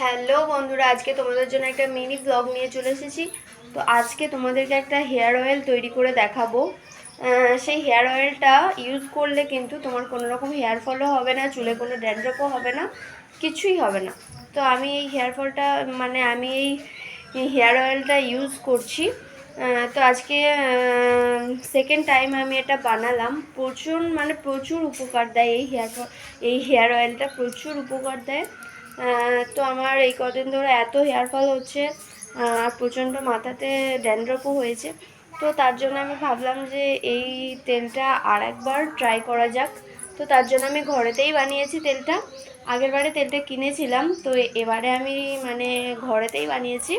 Hello বন্ধুরা, আজকে তোমাদের জন্য একটা মিনি ব্লগ নিয়ে চলে এসেছি। তো আজকে তোমাদেরকে একটা হেয়ার অয়েল তৈরি করে দেখাবো। সেই হেয়ার অয়েলটা ইউজ করলে কিন্তু তোমার কোনো রকম হেয়ার ফলও হবে না, চুলে কোনো ড্যান্ড্রপও হবে না, কিছুই হবে না। তো আমি এই হেয়ার ফলটা মানে আমি এই হেয়ার অয়েলটা ইউজ করছি। তো আজকে সেকেন্ড টাইম আমি এটা বানালাম। প্রচুর মানে প্রচুর উপকার দেয় এই হেয়ার এই হেয়ার অয়েলটা প্রচুর উপকার দেয়। তো আমার এই কদিন ধরে এত হেয়ার ফল হচ্ছে আর প্রচণ্ড মাথাতে ড্যান্ড্রপও হয়েছে। তো তার জন্য আমি ভাবলাম যে এই তেলটা আর একবার ট্রাই করা যাক। তো তার জন্য আমি ঘরেতেই বানিয়েছি তেলটা। আগের বারে তেলটা কিনেছিলাম, তো এবারে আমি মানে ঘরেতেই বানিয়েছি।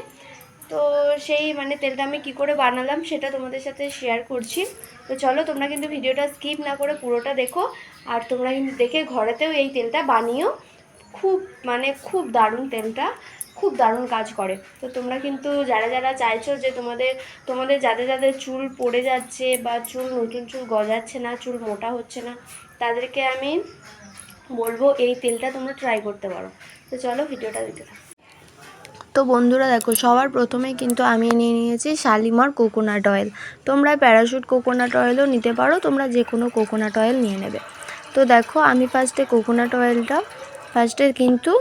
তো সেই মানে তেলটা আমি কি করে বানালাম সেটা তোমাদের সাথে শেয়ার করছি। তো চলো তোমরা কিন্তু ভিডিওটা স্কিপ না করে পুরোটা দেখো, আর তোমরা কিন্তু দেখে ঘরেতেও এই তেলটা বানিও। খুব মানে খুব দারুণ তেলটা, খুব দারুণ কাজ করে। তো তোমরা কিন্তু যারা যারা চাইছো যে তোমাদের তোমাদের যাদের যাদের চুল পড়ে যাচ্ছে বা চুল নতুন চুল গজাচ্ছে না, চুল মোটা হচ্ছে না, তাদেরকে আমি বলব এই তেলটা তোমরা ট্রাই করতে পারো। তো চলো ভিডিওটা দিতে থাকো। তো বন্ধুরা দেখো, সবার প্রথমেই কিন্তু আমি নিয়ে নিয়েছি শালিমার কোকোনাট অয়েল। তোমরা প্যারাশুট কোকোনাট অয়েলও নিতে পারো, তোমরা যে কোনো কোকোনাট অয়েল নিয়ে নেবে। তো দেখো, আমি ফার্স্টে কোকোনাট অয়েলটা ফার্স্টে কিন্তু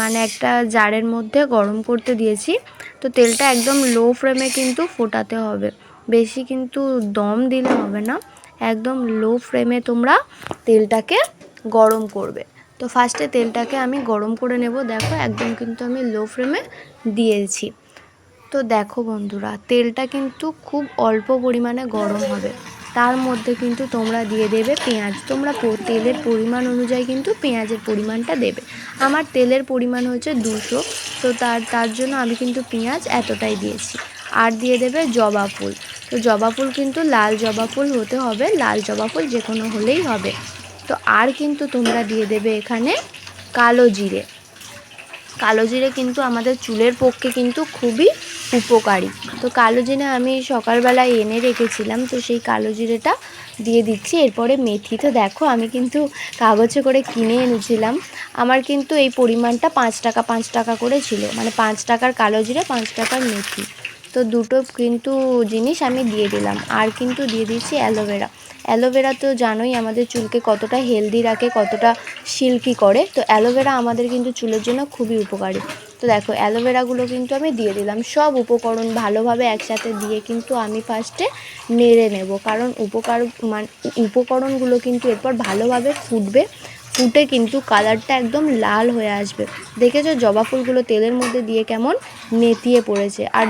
মানে একটা জারের মধ্যে গরম করতে দিয়েছি। তো তেলটা একদম লো ফ্লেমে কিন্তু ফোটাতে হবে। বেশি কিন্তু দম দিলে হবে না। একদম লো ফ্লেমে তোমরা তেলটাকে গরম করবে। তো ফার্স্টে তেলটাকে আমি গরম করে নেব। দেখো, একদম কিন্তু আমি লো ফ্লেমে দিয়েছি। তো দেখো বন্ধুরা, তেলটা কিন্তু খুব অল্প পরিমাণে গরম হবে। তার মধ্যে কিন্তু তোমরা দিয়ে দেবে পেঁয়াজ। তোমরা তেলের পরিমাণ অনুযায়ী কিন্তু পেঁয়াজের পরিমাণটা দেবে। আমার তেলের পরিমাণ হচ্ছে দুশো। তো তার তার জন্য আমি কিন্তু পেঁয়াজ এতটাই দিয়েছি। আর দিয়ে দেবে জবা ফুল। তো জবা ফুল কিন্তু লাল জবা ফুল হতে হবে। লাল জবা ফুল যে কোনো হলেই হবে। তো আর কিন্তু তোমরা দিয়ে দেবে এখানে কালো জিরে। কালো জিরে কিন্তু আমাদের চুলের পক্ষে কিন্তু খুবই উপকারী। তো কালো জিরে আমি সকালবেলায় এনে রেখেছিলাম, তো সেই কালো জিরেটা দিয়ে দিচ্ছি। এরপরে মেথি, তো দেখো আমি কিন্তু কাগজে করে কিনে এনেছিলাম। আমার কিন্তু এই পরিমাণটা পাঁচ টাকা পাঁচ টাকা করে ছিল। মানে পাঁচ টাকার কালো জিরে, পাঁচ টাকার মেথি। তো দুটো কিন্তু জিনিস আমি দিয়ে দিলাম। আর কিন্তু দিয়ে দিচ্ছি অ্যালোভেরা। অ্যালোভেরা তো জানোই আমাদের চুলকে কতটা হেলদি রাখে, কতটা সিল্কি করে। তো অ্যালোভেরা আমাদের কিন্তু চুলের জন্য খুবই উপকারী। তো দেখো অ্যালোভেরাগুলো কিন্তু আমি দিয়ে দিলাম। সব উপকরণ ভালোভাবে একসাথে দিয়ে কিন্তু আমি ফার্স্টে নেড়ে নেব। কারণ উপকার মানে উপকরণগুলো কিন্তু এরপর ভালোভাবে ফুটবে। ফুটে কিন্তু কালারটা একদম লাল হয়ে আসবে। দেখেছ জবা ফুলগুলো তেলের মধ্যে দিয়ে কেমন নেতিয়ে পড়েছে। আর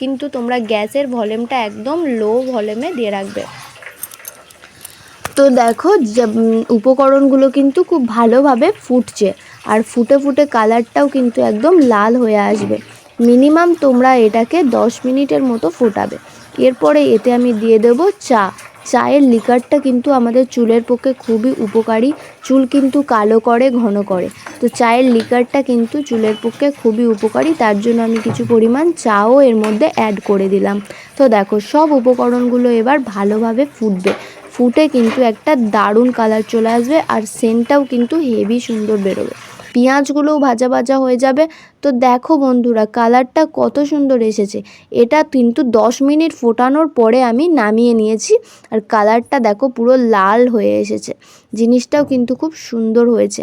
কিন্তু তোমরা গ্যাসের ভলিউমটা একদম লো ভলিউমে দিয়ে রাখবে। তো দেখো উপকরণগুলো কিন্তু খুব ভালোভাবে ফুটছে। আর ফুটে ফুটে কালারটাও কিন্তু একদম লাল হয়ে আসবে। মিনিমাম তোমরা এটাকে দশ মিনিটের মতো ফোটাবে। এরপরে এতে আমি দিয়ে দেবো চা। চায়ের লিকারটা কিন্তু আমাদের চুলের পক্ষে খুবই উপকারী। চুল কিন্তু কালো করে, ঘন করে। তো চায়ের লিকারটা কিন্তু চুলের পক্ষে খুবই উপকারী। তার জন্য আমি কিছু পরিমাণ চাও এর মধ্যে অ্যাড করে দিলাম। তো দেখো, সব উপকরণগুলো এবার ভালোভাবে ফুটবে। ফুটে কিন্তু একটা দারুণ কালার চলে আসবে আর সেন্টটাও কিন্তু হেভি সুন্দর বেরোবে। পেঁয়াজগুলোও ভাজা ভাজা হয়ে যাবে। তো দেখো বন্ধুরা, কালারটা কত সুন্দর এসেছে। এটা কিন্তু দশ মিনিট ফোটানোর পরে আমি নামিয়ে নিয়েছি। আর কালারটা দেখো পুরো লাল হয়ে এসেছে। জিনিসটাও কিন্তু খুব সুন্দর হয়েছে।